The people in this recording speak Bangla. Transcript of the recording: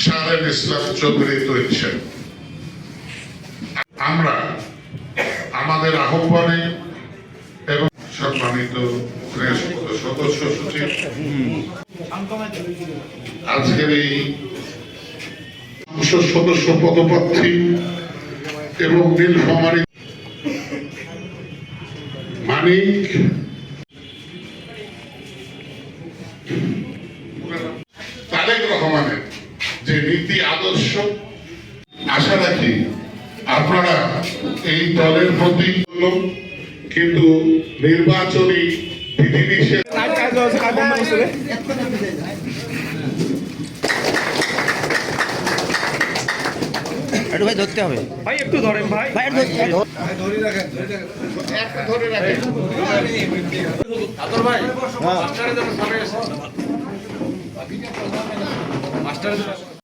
শাহরেন ইসলাম চৌধুরী তুলছেন আমরা আমাদের আহ্বানে এবং সম্মানিত সদস্য সচিব, আজকের এই সদস্য পদপ্রার্থী এবং নীলফামারী মানিক যে নীতি আদর্শ আশা রাখি আপনারা এই দলের প্রতি কিন্তু নির্বাচনী বিধিনিষেধ একটু ভাই ধরতে হবে। ভাই একটু ধরেন ভাই। ভাই একটু ধর- একটা ধরে রাখেন মাস্টারের জন্য সামনে মাস্টারের জন্য